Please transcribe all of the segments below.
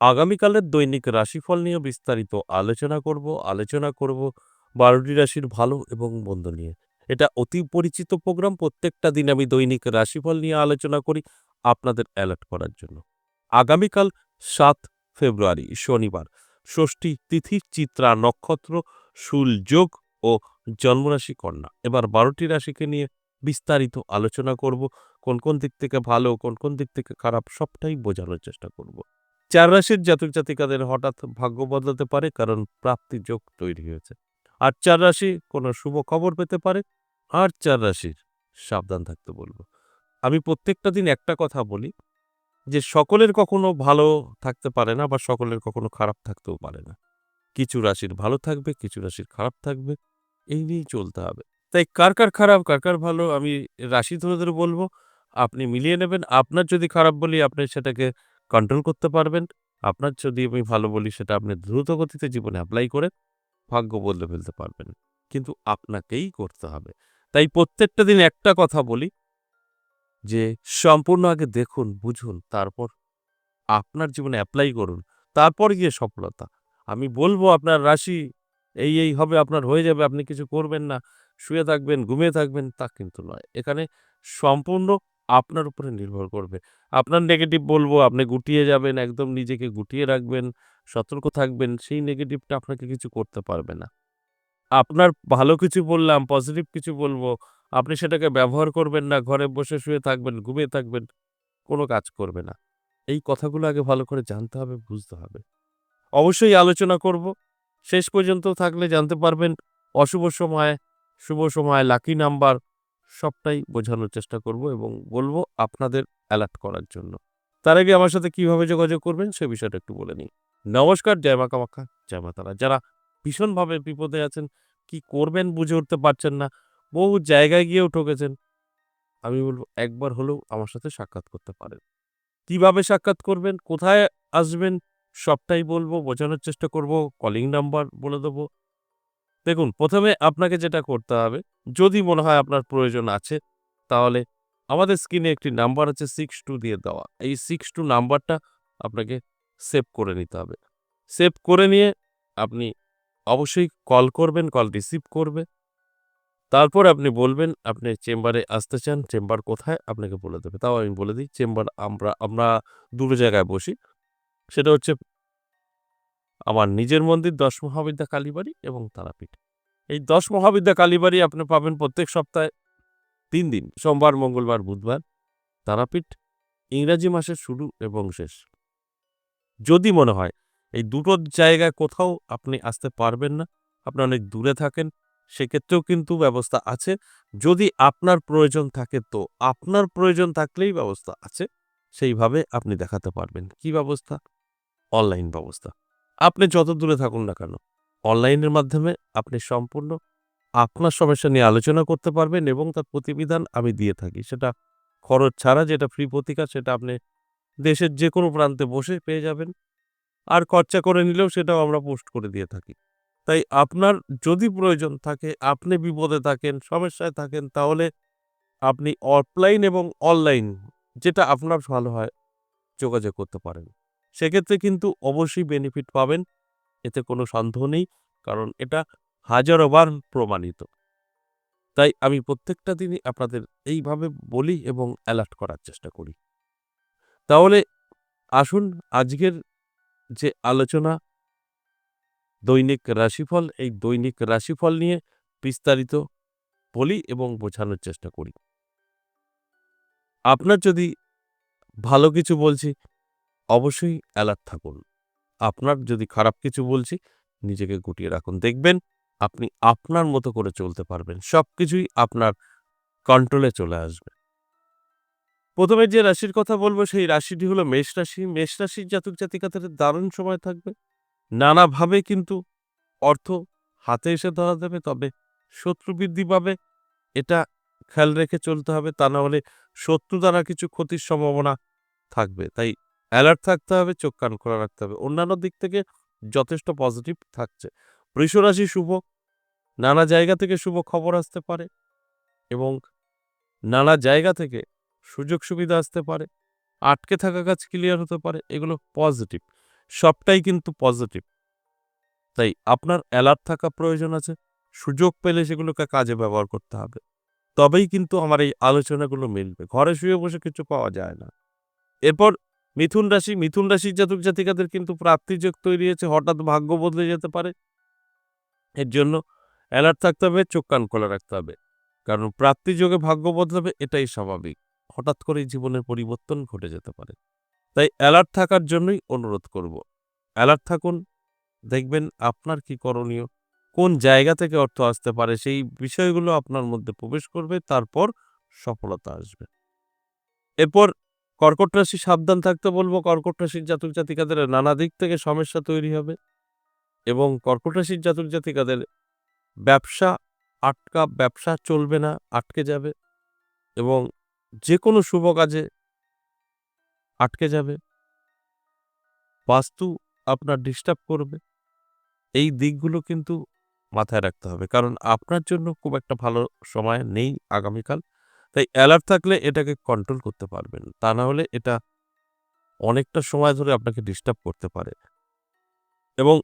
আগামীকালের দৈনিক রাশিফল নিয়ে বিস্তারিত আলোচনা করব আলোচনা করব বারোটি রাশির ভালো এবং মন্দ নিয়ে। এটা অতি পরিচিত প্রোগ্রাম, প্রত্যেকটা দিন আমি দৈনিক রাশিফল নিয়ে আলোচনা করি আপনাদের অ্যালার্ট করার জন্য। আগামীকাল সাত ফেব্রুয়ারি, শনিবার। ষষ্ঠী তিথি, চিত্রা নক্ষত্র যোগ ও জন্মরাশি কন্যা। এবার বারোটি রাশিকে নিয়ে বিস্তারিত আলোচনা করব, কোন কোন দিক থেকে ভালো, কোন কোন দিক থেকে খারাপ সবটাই বোঝানোর চেষ্টা করব। চার রাশির জাতক জাতিকাদের হঠাৎ ভাগ্য বদলাতে পারে, কারণ প্রাপ্তি যোগ তৈরি হয়েছে। আর চার রাশি কোনো শুভ খবর পেতে পারে, আর চার রাশির সাবধান থাকতে বলব। আমি প্রত্যেকটা দিন একটা কথা বলি, যে সকলের কখনো ভালো থাকতে পারে না, বা সকলের কখনো খারাপ থাকতেও পারে না। কিছু রাশির ভালো থাকবে, কিছু রাশির খারাপ থাকবে, এই নিয়েই চলতে হবে। তাই কার কার খারাপ, কার কার ভালো, আমি রাশি ধরে ধরে বলব, আপনি মিলিয়ে নেবেন। আপনার যদি খারাপ বলি, আপনি সেটাকে কন্ট্রোল করতে পারবেন। আপনার যদি আমি ভালো বলি, সেটা আপনি দ্রুত গতিতে জীবনে অ্যাপ্লাই করে ভাগ্য বদলে ফেলতে পারবেন। কিন্তু আপনাকেই করতে হবে। তাই প্রত্যেকটা দিন একটা কথা বলি, যে সম্পূর্ণ আগে দেখুন, বুঝুন, তারপর আপনার জীবনে অ্যাপ্লাই করুন। তারপর গিয়ে সফলতা। আমি বলব, আপনার রাশি এই এই হবে, আপনার হয়ে যাবে, আপনি কিছু করবেন না। শুয়ে থাকবেন, ঘুমিয়ে থাকবেন, তা কিন্তু নয়। এখানে সম্পূর্ণ আপনার উপরে নির্ভর করবে। আপনার নেগেটিভ বলব, আপনি গুটিয়ে যাবেন, একদম নিজেকে গুটিয়ে রাখবেন, সতর্ক থাকবেন, সেই নেগেটিভটা আপনাকে কিছু করতে পারবে না। আপনার ভালো কিছু বললাম পজিটিভ কিছু বলব, আপনি সেটাকে ব্যবহার করবেন না, ঘরে বসে শুয়ে থাকবেন, ঘুমিয়ে থাকবেন, কোনো কাজ করবে না। এই কথাগুলো আগে ভালো করে জানতে হবে, বুঝতে হবে। অবশ্যই আলোচনা করব। শেষ পর্যন্ত থাকলে জানতে পারবেন, অশুভ সময়, শুভ সময় লাকি নাম্বার সবটাই বোঝানোর চেষ্টা করব এবং বলব আপনাদের অ্যালার্ট করার জন্য। তার আগে আমার সাথে কীভাবে যোগাযোগ করবেন সে বিষয়টা একটু বলে নিই। নমস্কার, জয় মা কামাখ্যা, জয় মা তারা। যারা ভীষণভাবে বিপদে আছেন, কি করবেন বুঝে উঠতে পারছেন না, বহু জায়গায় গিয়েও ঠকেছেন, আমি বলব একবার হলেও আমার সাথে সাক্ষাৎ করতে পারেন। কীভাবে সাক্ষাৎ করবেন, কোথায় আসবেন, সবটাই বলব, বোঝানোর চেষ্টা করব কলিং নাম্বার বলে দেবো দেখুন, প্রথমে আপনাকে যেটা করতে হবে, যদি মনে হয় আপনার প্রয়োজন আছে, তাহলে আমাদের স্ক্রিনে একটি নাম্বার আছে সিক্স টু দিয়ে দেওয়া। এই সিক্স টু নাম্বারটা আপনাকে সেভ করে নিতে হবে। সেভ করে নিয়ে আপনি অবশ্যই কল করবেন, কল রিসিভ করবে। তারপর আপনি বলবেন, আপনি চেম্বারে আসতে চান, চেম্বার কোথায়? আপনাকে বলে দেবে। তাও আমি বলে দিই, চেম্বার আমরা আমরা দুটো জায়গায় বসি। সেটা হচ্ছে আমার নিজের মন্দির দশ মহাবিদ্যা কালীবাড়ি এবং তারাপীঠ। এই দশ মহাবিদ্যা কালীবাড়ি আপনি পাবেন প্রত্যেক সপ্তাহে তিন দিন, সোমবার, মঙ্গলবার, বুধবার। তারাপীঠ ইংরাজি মাসের শুরু এবং শেষ। যদি মনে হয় এই দুটো জায়গায় কোথাও আপনি আসতে পারবেন না, আপনি অনেক দূরে থাকেন, সেক্ষেত্রেও কিন্তু ব্যবস্থা আছে। যদি আপনার প্রয়োজন থাকে তো আপনার প্রয়োজন থাকলেই ব্যবস্থা আছে। সেইভাবে আপনি দেখাতে পারবেন। কি ব্যবস্থা? অনলাইন ব্যবস্থা। আপনি যত দূরে থাকুন না কেন, অনলাইনের মাধ্যমে আপনি সম্পূর্ণ আপনার সমস্যা নিয়ে আলোচনা করতে পারবেন এবং তার প্রতিবিধান আমি দিয়ে থাকি। সেটা খরচ ছাড়া যেটা ফ্রি প্রতিকার সেটা আপনি দেশের যে কোনো প্রান্তে বসে পেয়ে যাবেন। আর খরচা করে নিলেও সেটাও আমরা পোস্ট করে দিয়ে থাকি। তাই আপনার যদি প্রয়োজন থাকে, আপনি বিপদে থাকেন, সমস্যায় থাকেন, তাহলে আপনি অফলাইন এবং অনলাইন যেটা আপনার ভালো হয় যোগাযোগ করতে পারেন। সেক্ষেত্রে কিন্তু অবশ্যই বেনিফিট পাবেন। এতে কোনো সন্দেহ নেই, কারণ এটা হাজারোবার প্রমাণিত। তাই আমি প্রত্যেকটা দিনই আপনাদের এইভাবে বলি এবং অ্যালার্ট করার চেষ্টা করি। তাহলে আসুন আজকের যে আলোচনা, দৈনিক রাশিফল, এই দৈনিক রাশিফল নিয়ে বিস্তারিত বলি এবং বোঝানোর চেষ্টা করি। আপনার যদি ভালো কিছু বলছি অবশ্যই অ্যালার্ট থাকুন। আপনার যদি খারাপ কিছু বলছি, নিজেকে গুটিয়ে রাখুন। দেখবেন আপনি আপনার মতো করে চলতে পারবেন। সব কিছুই আপনার কন্ট্রোলে চলে আসবে। প্রথমে যে রাশির কথা বলব, সেই রাশিটি হলো মেষ রাশি। মেষ রাশির জাতক জাতিকাদের দারুণ সময় থাকবে। নানাভাবে কিন্তু অর্থ হাতে এসে ধরা দেবে, তবে শত্রু বৃদ্ধি পাবে। এটা খেয়াল রেখে চলতে হবে। তা না হলে শত্রু দ্বারা কিছু ক্ষতির সম্ভাবনা থাকবে। তাই অ্যালার্ট থাকতে হবে, চোখ কান খোলা রাখতে হবে। অন্যান্য দিক থেকে যথেষ্ট পজিটিভ থাকছে। বৃষরাশি শুভ। নানা জায়গা থেকে শুভ খবর আসতে পারে এবং নানা জায়গা থেকে সুযোগ সুবিধা আসতে পারে। আটকে থাকা কাজ ক্লিয়ার হতে পারে, এগুলো পজিটিভ সবটাই কিন্তু পজিটিভ তাই আপনার অ্যালার্ট থাকা প্রয়োজন আছে। সুযোগ পেলে সেগুলোকে কাজে ব্যবহার করতে হবে। তবেই কিন্তু আমার এই আলোচনাগুলো মিলবে। ঘরে শুয়ে বসে কিছু পাওয়া যায় না। এরপর মিথুন রাশি, মিথুন রাশির জাতক জাতিকাদের কিন্তু প্রাপ্তিযোগ তৈরি হয়েছে, হঠাৎ ভাগ্য বদলে যেতে পারে। এর জন্য অ্যালার্ট থাকতে হবে, চোখ কান খোলা রাখতে হবে। কারণ প্রাপ্তিযোগে ভাগ্য বদলাবে, এটাই স্বাভাবিক। হঠাৎ করেই জীবনের পরিবর্তন ঘটে যেতে পারে। তাই অ্যালার্ট থাকার জন্যই অনুরোধ করব। অ্যালার্ট থাকুন, দেখবেন আপনার কি করণীয়, কোন জায়গা থেকে অর্থ আসতে পারে, সেই বিষয়গুলো আপনার মধ্যে প্রবেশ করবে, তারপর সফলতা আসবে। এরপর কর্কট রাশি সাবধান থাকতে বলব। কর্কট রাশির জাতক জাতিকাদের নানা দিক থেকে সমস্যা তৈরি হবে এবং কর্কট রাশির জাতক জাতিকাদের ব্যবসা, আটকা ব্যবসা চলবে না, আটকে যাবে এবং যে কোনো শুভ কাজে আটকে যাবে। বাস্তু আপনার ডিস্টার্ব করবে। এই দিকগুলো কিন্তু মাথায় রাখতে হবে। কারণ আপনার জন্য খুব একটা ভালো সময় নেই আগামীকাল। তাই অ্যালার্ট থাকলে এটাকে কন্ট্রোল করতে পারবেন। তা না হলে এটা অনেকটা সময় ধরে আপনাকে ডিস্টার্ব করতে পারে। এবং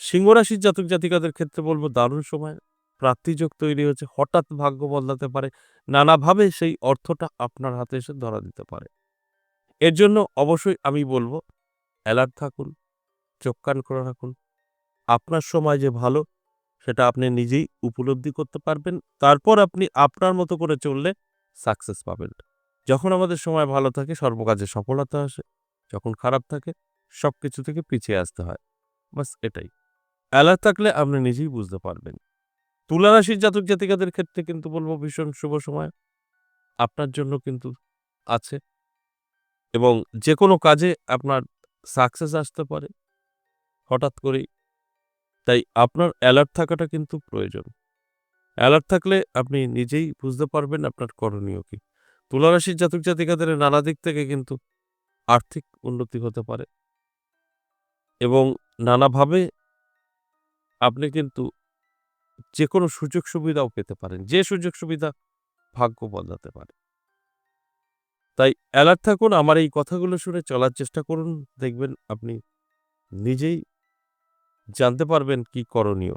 সিংহরাশির জাতক জাতিকাদের ক্ষেত্রে বলব, দারুণ সময়। প্রাপ্তিযোগ তৈরি হচ্ছে হঠাৎ ভাগ্য বদলাতে পারে। নানাভাবে সেই অর্থটা আপনার হাতে এসে ধরা দিতে পারে। এর জন্য অবশ্যই আমি বলব অ্যালার্ট থাকুন, চোখ কান করে রাখুন। আপনার সময় যে ভালো সেটা আপনি নিজেই উপলব্ধি করতে পারবেন। তারপর আপনি আপনার মতো করে চললে সাকসেস পাবেন। যখন আমাদের সময় ভালো থাকে, সর্বকাজে সফলতা আসে। যখন খারাপ থাকে সব কিছু থেকে পিছিয়ে আসতে হয়। বাস এটাই। অ্যালার্ট থাকলে আপনি নিজেই বুঝতে পারবেন। তুলা রাশির জাতক জাতিকাদের ক্ষেত্রে কিন্তু বলব ভীষণ শুভ সময়। আপনার জন্য কিন্তু আছে। এবং যে কোনো কাজে আপনার সাকসেস আসতে পারে। হঠাৎ করেই তাই আপনার অ্যালার্ট থাকাটা কিন্তু প্রয়োজন। অ্যালার্ট থাকলে আপনি নিজেই বুঝতে পারবেন আপনার করণীয় কি। তুলারাশির জাতক জাতিকাদের নানা দিক থেকে কিন্তু আর্থিক উন্নতি হতে পারে। এবং নানাভাবে আপনি কিন্তু যে কোনো সুযোগ সুবিধাও পেতে পারেন। যে সুযোগ সুবিধা ভাগ্য বদলাতে পারে। তাই অ্যালার্ট থাকুন, আমার এই কথাগুলো শুনে চলার চেষ্টা করুন। দেখবেন আপনি নিজেই জানতে পারবেন কি করণীয়।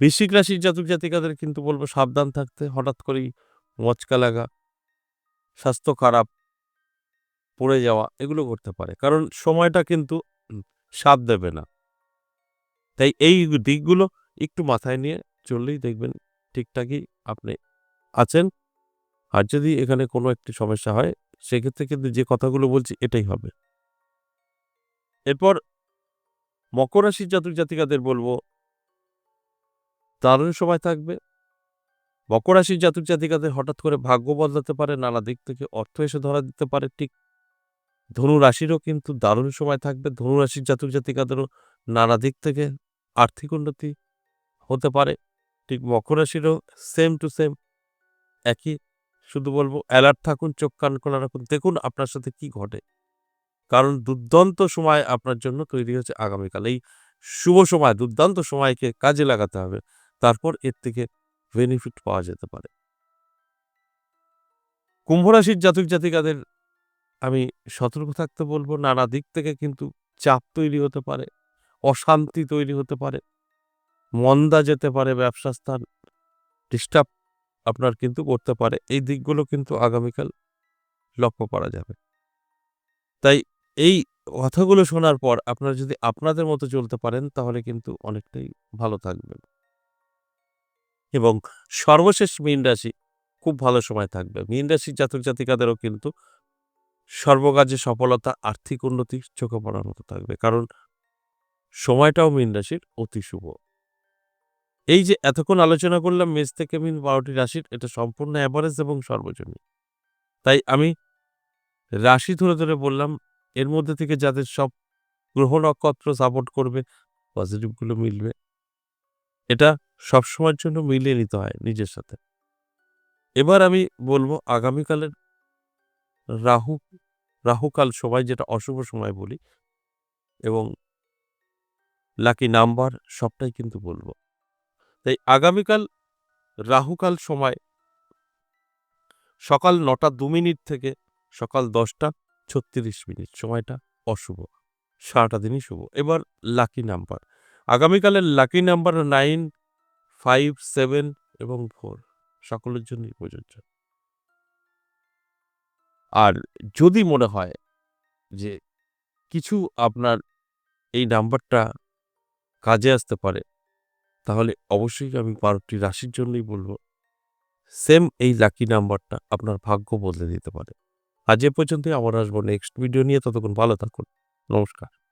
বৃশ্চিক রাশির জাতক জাতিকাদের কিন্তু বলব সাবধান থাকতে, হঠাৎ করেই মচকা লাগা স্বাস্থ্য খারাপ, পড়ে যাওয়া এগুলো করতে পারে। কারণ সময়টা কিন্তু সাপ দেবে না। তাই এই দিকগুলো একটু মাথায় নিয়ে চললেই দেখবেন ঠিকঠাকই আপনি আছেন। আর যদি এখানে কোনো একটি সমস্যা হয়, সেক্ষেত্রে কিন্তু যে কথাগুলো বলছি এটাই হবে। এরপর মকর রাশির জাতক জাতিকাদের বলব, দারুণ সময় থাকবে। মকর রাশির জাতক জাতিকাদের হঠাৎ করে ভাগ্য বদলাতে পারে, নানা দিক থেকে অর্থ এসে ধরা দিতে পারে, ঠিক ধনু রাশিরও কিন্তু দারুণ সময় থাকবে। ধনু রাশির জাতক জাতিকাদেরও নানা দিক থেকে আর্থিক উন্নতি হতে পারে, ঠিক মকর রাশিরও সেম টু সেম একই। শুধু বলব অ্যালার্ট থাকুন, চোখ কান খোলা রাখুন। দেখুন আপনার সাথে কি ঘটে। কারণ দুর্দান্ত সময় আপনার জন্য তৈরি হচ্ছে আগামীকাল। এই শুভ সময়, দুর্দান্ত সময়কে কাজে লাগাতে হবে। তারপর এর থেকে বেনিফিট পাওয়া যেতে পারে। কুম্ভ রাশির জাতক জাতিকাদের আমি সতর্ক থাকতে বলব, নানা দিক থেকে কিন্তু চাপ তৈরি হতে পারে, অশান্তি তৈরি হতে পারে, মন্দা যেতে পারে, ব্যবসা স্থান ডিস্টার্ব আপনার কিন্তু করতে পারে। এই দিকগুলো কিন্তু আগামীকাল লক্ষ্য করা যাবে। তাই এই কথাগুলো শোনার পর আপনারা যদি আপনাদের মতো চলতে পারেন, তাহলে কিন্তু অনেকটাই ভালো থাকবেন। এবং সর্বশেষ মীন রাশি খুব ভালো সময় থাকবে। মীন রাশির জাতক জাতিকাদেরও কিন্তু সর্বকাজে সফলতা, আর্থিক উন্নতি চোখে পড়ার মতো থাকবে। কারণ সময়টাও মীন রাশির অতি শুভ। এই যে এতক্ষণ আলোচনা করলাম মেষ থেকে মিন বারোটি রাশির, এটা সম্পূর্ণ অ্যাভারেজ এবং সর্বজনীন। তাই আমি রাশি ধরে ধরে বললাম এর মধ্যে থেকে যাদের সব গ্রহ নক্ষত্র সাপোর্ট করবে পজিটিভগুলো মিলবে। এটা সবসময়ের জন্য মিলিয়ে নিতে হয় নিজের সাথে। এবার আমি বলব আগামীকালের রাহু, রাহুকাল সময় যেটা অশুভ সময় বলি এবং লাকি নাম্বার সবটাই কিন্তু বলব। তাই আগামীকাল রাহুকাল সময় সকাল নটা দু মিনিট থেকে সকাল দশটা ছত্রিশ মিনিট, সময়টা অশুভ। সারাটা দিনই শুভ। এবার লাকি নাম্বার আগামীকালের lucky number nine five seven এবং ফোর সকলের জন্যই প্রযোজ্য। আর যদি মনে হয় যে কিছু আপনার এই নাম্বারটা কাজে আসতে পারে, তাহলে অবশ্যই আমি বারোটি রাশির জন্যই বলব সেম এই লাকি নাম্বারটা আপনার ভাগ্য বদলে দিতে পারে। আজ এ পর্যন্তই আবার আসব নেক্সট ভিডিও নিয়ে ততক্ষণ ভালো থাকুন। নমস্কার।